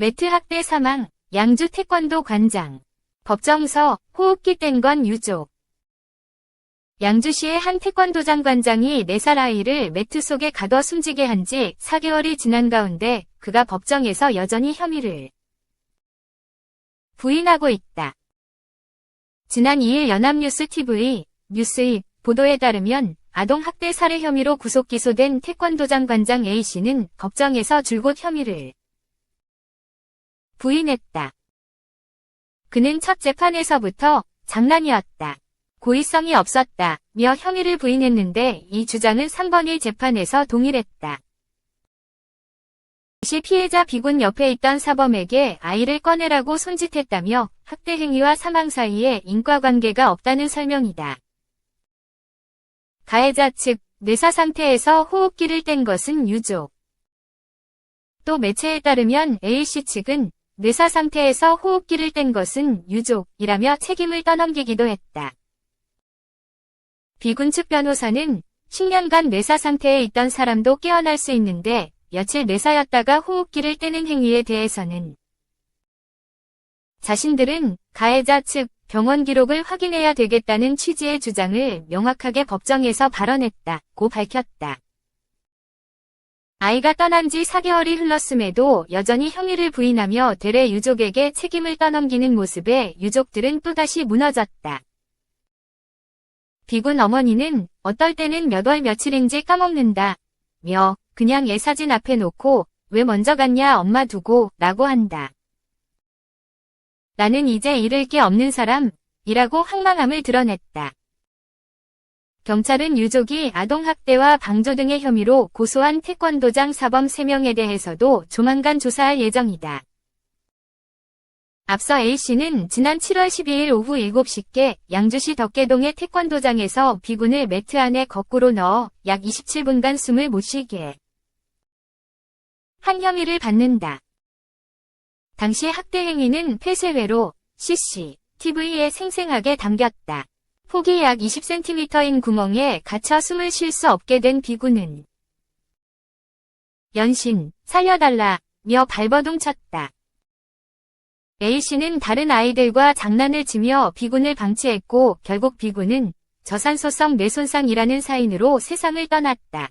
매트 학대 사망, 양주 태권도 관장. 법정서, 호흡기 뗀 건 유족. 양주시의 한 태권도장 관장이 4살 아이를 매트 속에 가둬 숨지게 한 지 4개월이 지난 가운데 그가 법정에서 여전히 혐의를 부인하고 있다. 지난 2일 연합뉴스 TV 뉴스의 보도에 따르면 아동학대 살해 혐의로 구속 기소된 태권도장 관장 A씨는 법정에서 줄곧 혐의를 부인했다. 그는 첫 재판에서부터 장난이었다. 고의성이 없었다. 며 혐의를 부인했는데 이 주장은 3번의 재판에서 동일했다. 시 피해자 비군 옆에 있던 사범에게 아이를 꺼내라고 손짓했다며 학대 행위와 사망 사이에 인과관계가 없다는 설명이다. 가해자 측 뇌사 상태에서 호흡기를 뗀 것은 유족. 또 매체에 따르면 A씨 측은 뇌사 상태에서 호흡기를 뗀 것은 유족이라며 책임을 떠넘기기도 했다. 비군 측 변호사는 10년간 뇌사 상태에 있던 사람도 깨어날 수 있는데 며칠 뇌사였다가 호흡기를 떼는 행위에 대해서는 자신들은 가해자 측 병원 기록을 확인해야 되겠다는 취지의 주장을 명확하게 법정에서 발언했다고 밝혔다. 아이가 떠난 지 4개월이 흘렀음에도 여전히 혐의를 부인하며 대래 유족에게 책임을 떠넘기는 모습에 유족들은 또다시 무너졌다. 비군 어머니는 어떨 때는 몇 월 며칠인지 까먹는다. 며 그냥 애 사진 앞에 놓고 왜 먼저 갔냐 엄마 두고 라고 한다. 나는 이제 잃을 게 없는 사람 이라고 황망함을 드러냈다. 경찰은 유족이 아동학대와 방조 등의 혐의로 고소한 태권도장 사범 3명에 대해서도 조만간 조사할 예정이다. 앞서 A씨는 지난 7월 12일 오후 7시께 양주시 덕계동의 태권도장에서 비군을 매트 안에 거꾸로 넣어 약 27분간 숨을 못 쉬게 한 혐의를 받는다. 당시 학대 행위는 폐쇄회로 CC, TV에 생생하게 담겼다. 폭이 약 20cm인 구멍에 갇혀 숨을 쉴 수 없게 된 비군은 연신, 살려달라, 며 발버둥 쳤다. A씨는 다른 아이들과 장난을 치며 비군을 방치했고 결국 비군은 저산소성 뇌손상이라는 사인으로 세상을 떠났다.